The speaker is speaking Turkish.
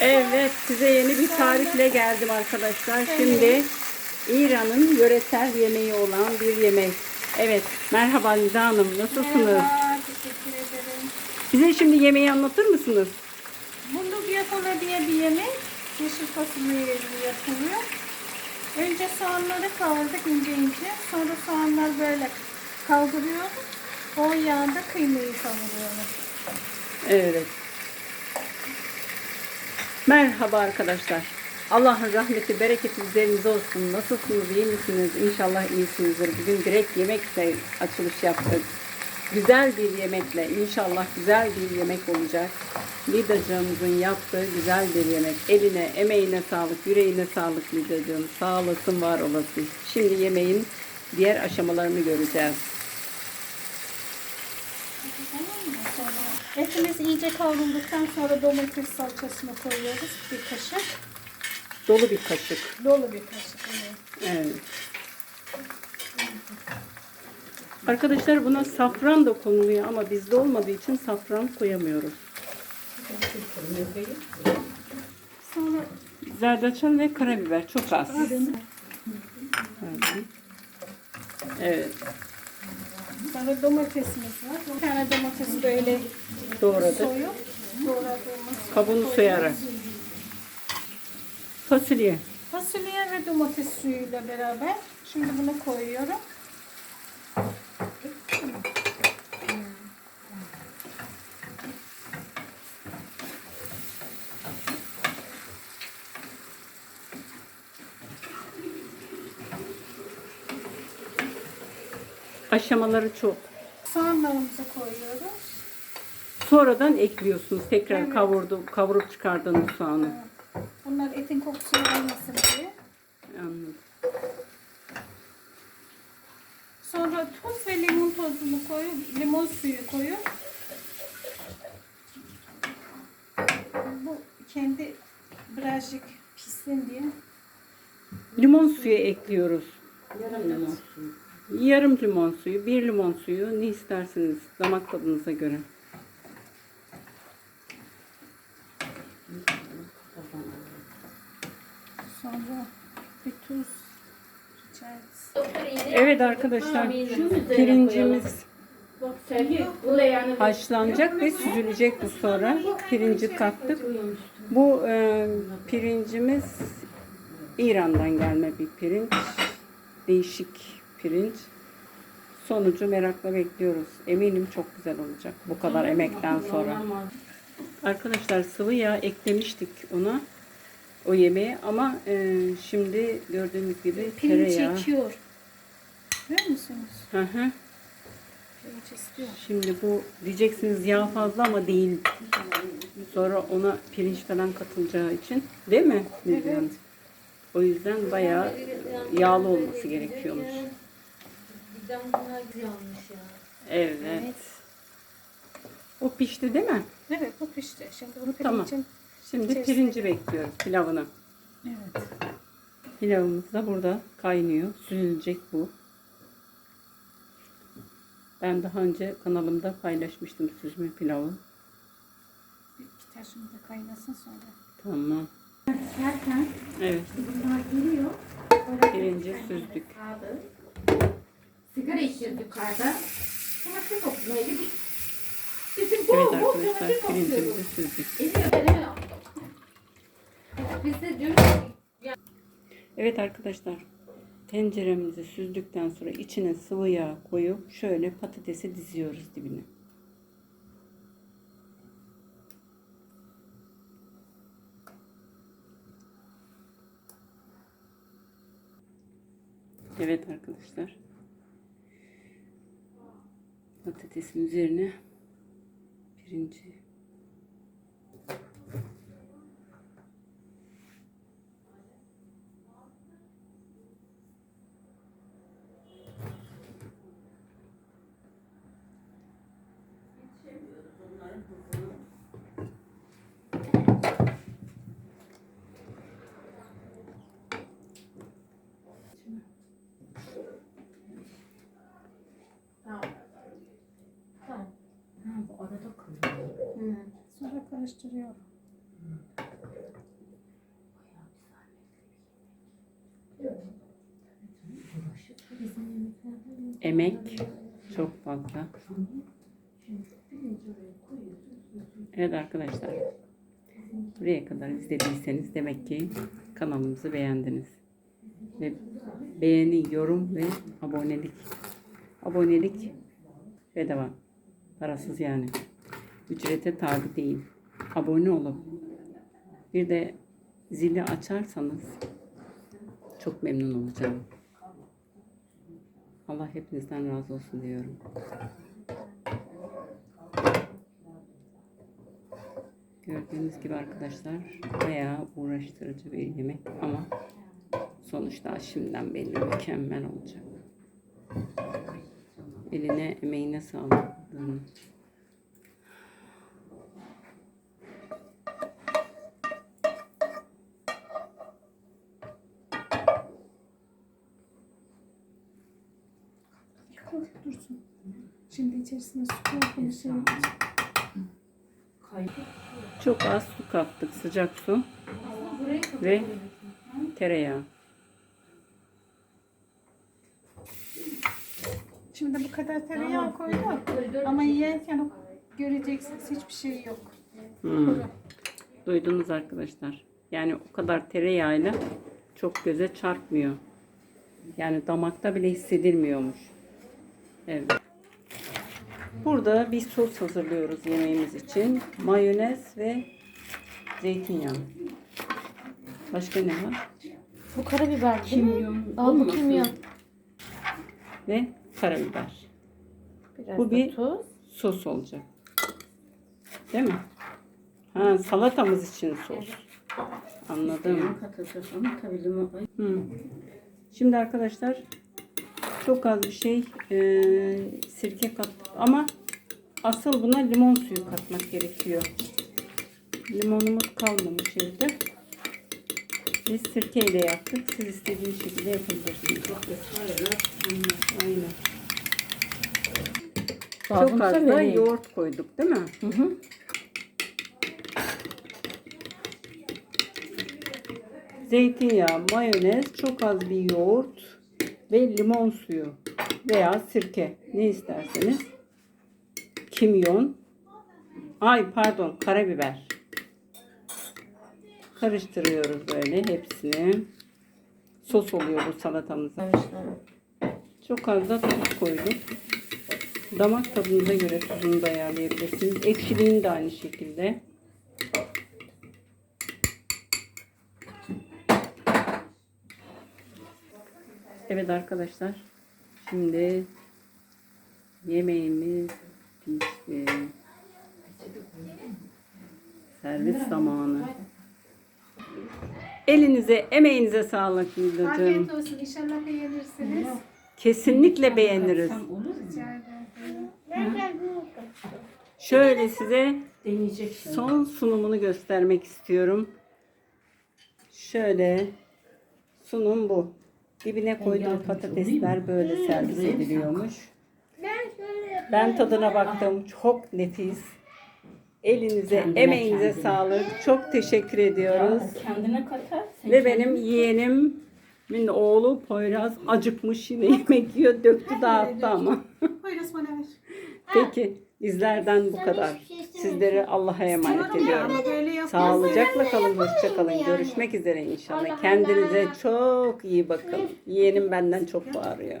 Evet, size yeni bir tarifle geldim arkadaşlar. Şimdi İran'ın yöresel yemeği olan bir yemek. Evet, merhaba Nida Hanım, nasılsınız? Merhaba, teşekkür ederim. Bize şimdi yemeği anlatır mısınız? Bulduk yapılı diye bir yemek. Yeşil fasulye yapılıyor. Önce soğanları kavurduk ince ince. Sonra soğanlar böyle kaldırıyoruz. O yağda kıymayı kavuruyoruz. Evet. Merhaba arkadaşlar. Allah'ın rahmeti, bereketi üzerinize olsun. Nasılsınız, iyi misiniz? İnşallah iyisinizdir. Bugün direkt yemekle açılış yaptık. Güzel bir yemekle, inşallah güzel bir yemek olacak. Lidacığımızın yaptığı güzel bir yemek. Eline, emeğine sağlık, yüreğine sağlık Lidacığım. Sağ olasın, var olasın. Şimdi yemeğin diğer aşamalarını göreceğiz. Etimiz iyice kavrulduktan sonra domates salçasını koyuyoruz. Bir kaşık. Dolu bir kaşık. Dolu bir kaşık. Evet. Evet. Arkadaşlar buna safran da konuluyor ama bizde olmadığı için safran koyamıyoruz. Sonra Zerdeçal ve karabiber çok az. Evet. Sonra domatesimiz var. Bir tane domatesi böyle Doğradık. soyup doğradığımız Kabuğunu soyarak. Fasulye. fasulye ve domates suyuyla beraber şimdi bunu koyuyorum. Aşamaları çok. Soğanlarımızı koyuyoruz. Sonradan ekliyorsunuz. Tekrar Evet. kavurdu, kavurup çıkardığınız soğanı. Bunlar etin kokusunu almasın diye. Anladım. Sonra tuz ve limon tozunu koyup, limon suyu koyup bu kendi birazcık pişsin diye Limon suyu ekliyoruz. Yarım limon suyu. Yarım limon suyu, bir limon suyu ne isterseniz damak tadınıza göre. sonra bir tuz. Evet arkadaşlar pirincimiz haşlanacak ve süzülecek bu sonra. Pirinci kattık. Bu e, pirincimiz İran'dan gelme bir pirinç. Değişik pirinç. Sonucu merakla bekliyoruz. Eminim çok güzel olacak bu kadar emekten sonra. Arkadaşlar sıvı yağ eklemiştik ona o yemeğe ama e, şimdi gördüğünüz gibi Pirinç tereyağı. çekiyor. Görüyor musunuz? Hı hı. Pirinç istiyor. Şimdi bu diyeceksiniz yağ fazla ama değil. Sonra ona pirinç falan katılacağı için değil mi? Evet. O yüzden bayağı yağlı olması gerekiyormuş. Bizden bunlar güzel olmuş ya. Evet. O pişti değil mi? Evet bu pişti. Şimdi bunu Tamam. pirincin Şimdi İçerisine- pirinci bekliyoruz pilavını. evet. Pilavımız da burada kaynıyor. Süzülecek bu. Ben daha önce kanalımda paylaşmıştım süzme pilavı. Bir iki taşını da kaynasın sonra. Tamam. Derken Evet. bunlar geliyor. Pirinci süzdük. Kaldı. Sigara içiyoruz yukarıda. Çamaşır toplamaya gidip bizim bol Evet arkadaşlar çamaşır topluyoruz. Eliyor Biz de ki Evet arkadaşlar tenceremizi süzdükten sonra içine sıvı yağ koyup şöyle patatesi diziyoruz dibine. Evet arkadaşlar. Patatesin üzerine pirinci Tamam. karıştırıyorum. Emek çok fazla. Evet arkadaşlar. Buraya kadar izlediyseniz demek ki kanalımızı beğendiniz. Ve beğeni, yorum ve abonelik. Abonelik bedava. Parasız yani. Ücrete tabi değil. Abone olup bir de zili açarsanız çok memnun olacağım. Allah hepinizden razı olsun diyorum. Gördüğünüz gibi arkadaşlar bayağı uğraştırıcı bir yemek ama sonuçta şimdiden belli mükemmel olacak. Eline emeğine sağlık. Koy dursun. Şimdi içerisine su koy. Şey. Çok az su kattık sıcak su ve tereyağı. Şimdi bu kadar tereyağı koyduk. Ama yerken göreceksiniz hiçbir şey yok. Hmm. Duydunuz arkadaşlar. Yani o kadar tereyağıyla çok göze çarpmıyor. Yani damakta bile hissedilmiyormuş. Evet. Burada bir sos hazırlıyoruz yemeğimiz için. Mayonez ve zeytinyağı. Başka ne var? Bu karabiber değil mi? Kimyon. Aa, bu olmasın? kimyon. Ve karabiber. Biraz Bu da bir- tuz. Sos olacak. Değil mi? Ha, salatamız için sos. Anladım. Hı. Şimdi arkadaşlar çok az bir şey e, sirke kattık ama asıl buna limon suyu katmak gerekiyor. Limonumuz kalmamış evde. Biz sirkeyle yaptık. Siz istediğiniz şekilde yapabilirsiniz. Aynen. Çok az da vereyim. yoğurt koyduk değil mi? Hı hı. Zeytinyağı, mayonez, çok az bir yoğurt ve limon suyu veya sirke ne isterseniz. Kimyon. Ay pardon karabiber. Karıştırıyoruz böyle hepsini. Sos oluyor bu salatamıza. Çok az da tuz koydum. Damak tadınıza göre tuzunu da ayarlayabilirsiniz. Ekşiliğini de aynı şekilde. Evet arkadaşlar. Şimdi yemeğimiz pişti. Servis zamanı. Elinize, emeğinize sağlık Hildacığım. Afiyet olsun. İnşallah beğenirsiniz. Kesinlikle beğeniriz. Rica ederim. Şöyle size son sunumunu göstermek istiyorum. Şöyle sunum bu. Dibine koyduğum patatesler böyle servis ediliyormuş. Ben tadına baktım. Çok nefis. Elinize, emeğinize sağlık. Çok teşekkür ediyoruz. Kendine katar. Ve benim yeğenimin oğlu Poyraz acıkmış yine yemek yiyor. Döktü dağıttı ama. Buyurun bana ver. Peki bizlerden bu kadar. Sizleri Allah'a emanet ediyorum. Sağlıcakla kalın, hoşça kalın. Görüşmek üzere inşallah. Kendinize çok iyi bakın. Yeğenim benden çok bağırıyor.